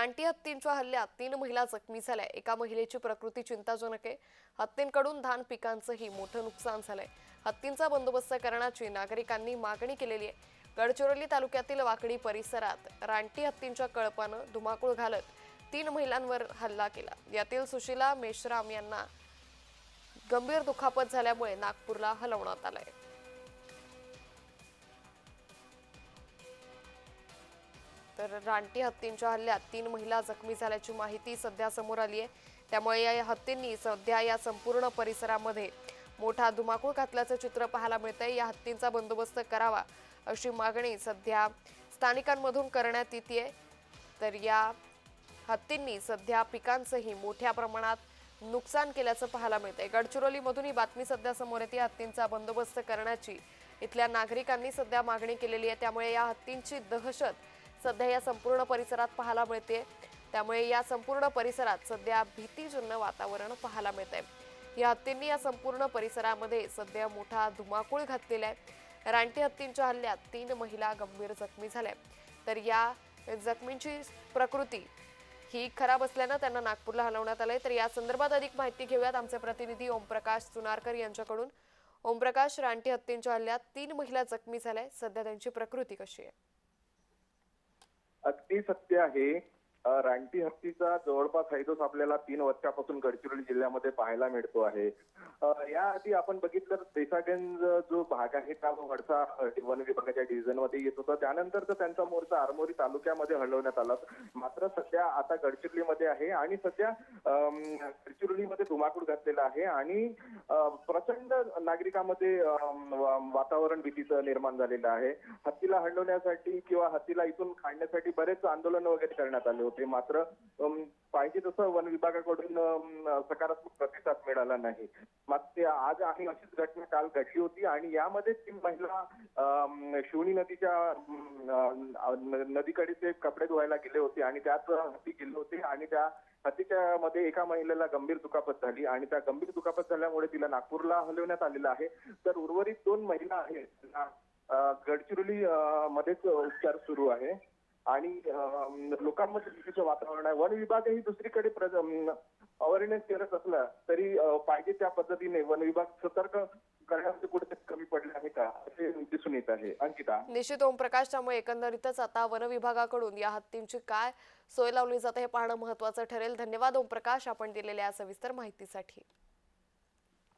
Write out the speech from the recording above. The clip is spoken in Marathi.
रानटी हत्तींच्या हल्ल्यात तीन महिला जखमी झाल्या. एका महिलेची प्रकृती चिंताजनक आहे. हत्तींकडून धान पिकांचंही मोठं नुकसान झालंय. हत्तींचा बंदोबस्त करण्याची नागरिकांनी मागणी केलेली आहे. गडचिरोली तालुक्यातील वाकडी परिसरात रानटी हत्तींच्या कळपानं धुमाकूळ घालत तीन महिलांवर हल्ला केला. यातील सुशीला मेश्राम यांना गंभीर दुखापत झाल्यामुळे नागपूरला हलवण्यात आलंय. तर रानटी हत्तींच्या हल्ल्यात तीन महिला जखमी झाल्याची माहिती सध्या समोर आली आहे. त्यामुळे या हत्तींनी सध्या या संपूर्ण परिसरामध्ये मोठा धुमाकूळ घातल्याचं चित्र पाहायला मिळतंय. या हत्तींचा बंदोबस्त करावा अशी मागणी सध्या स्थानिकांमधून करण्यात येते तर या हत्तींनी सध्या पिकांचंही मोठ्या प्रमाणात नुकसान केल्याचं पाहायला मिळतंय. गडचिरोलीमधून ही बातमी सध्या समोर येते. हत्तींचा बंदोबस्त करण्याची इथल्या नागरिकांनी सध्या मागणी केलेली आहे. त्यामुळे या हत्तींची दहशत सध्या या संपूर्ण परिसरात पाहायला मिळते. त्यामुळे या संपूर्ण परिसरात सध्या भीतीजन्य वातावरण पाहायला मिळत आहे या हत्तींनी या संपूर्ण परिसरामध्ये सध्या मोठा धुमाकूळ घातलेला आहे. रानटी हत्तींच्या हल्ल्यात तीन महिला गंभीर जखमी झाल्या. तर या जखमींची प्रकृती ही खराब असल्यानं त्यांना नागपूरला हलवण्यात आलंय. तर या संदर्भात अधिक माहिती घेऊयात आमचे प्रतिनिधी ओमप्रकाश सुनारकर यांच्याकडून. ओमप्रकाश रानटी हत्तींच्या हल्ल्यात तीन महिला जखमी झाल्या. सध्या त्यांची प्रकृती कशी आहे? अगदी सत्य आहे. रानटी हत्तीचा जवळपास हैदोस आपल्याला तीन वर्षापासून गडचिरोली जिल्ह्यामध्ये पाहायला मिळतो आहे. याआधी आपण बघितलं तर देसागंज जो भाग आहे त्या वडसा वन विभागाच्या डिव्हिजनमध्ये येत होता. त्यानंतर तर त्यांचा मोर्चा आरमोरी तालुक्यामध्ये हलवण्यात आला. मात्र सध्या आता गडचिरोलीमध्ये आहे आणि सध्या गडचिरोलीमध्ये धुमाकूळ घातलेला आहे आणि प्रचंड नागरिकांमध्ये वातावरण भीतीचं निर्माण झालेलं आहे. हत्तीला हलवण्यासाठी किंवा हत्तीला इथून काढण्यासाठी बरेच आंदोलन वगैरे करण्यात आले होते. मात्र पाहिजे तसं वन विभागाकडून सकारात्मक प्रतिसाद मिळाला नाही. मात्र ते आज आणि अशीच घटना काल घडली होती आणि यामध्ये ती महिला शिवणी नदीच्या नदीकडे ते कपडे धुवायला गेले होते आणि त्यात हत्ती गेले होते आणि त्या हत्तीच्या मध्ये एका महिलेला गंभीर दुखापत झाली आणि त्या गंभीर दुखापत झाल्यामुळे तिला नागपूरला हलवण्यात आलेलं आहे. तर उर्वरित दोन महिला आहेत. गडचिरोली मध्येच उपचार सुरू आहे. आणि लोकांमध्ये भीतीचं वातावरण आहे. वन विभागही दुसरीकडे अवेअरनेस करत असला तरी पाहिजे त्या पद्धतीने वन विभाग सतर्क करण्यामध्ये कुठेतरी कमी पडले आहे का? असे दिसून येत आहे. अंकिता. निश्चित ओमप्रकाश त्यामुळे एकंदरीतच आता वन विभागाकडून या हत्तींची काय सोय लावली जाते हे पाहणं महत्वाचं ठरेल. धन्यवाद ओमप्रकाश आपण दिलेल्या सविस्तर माहितीसाठी.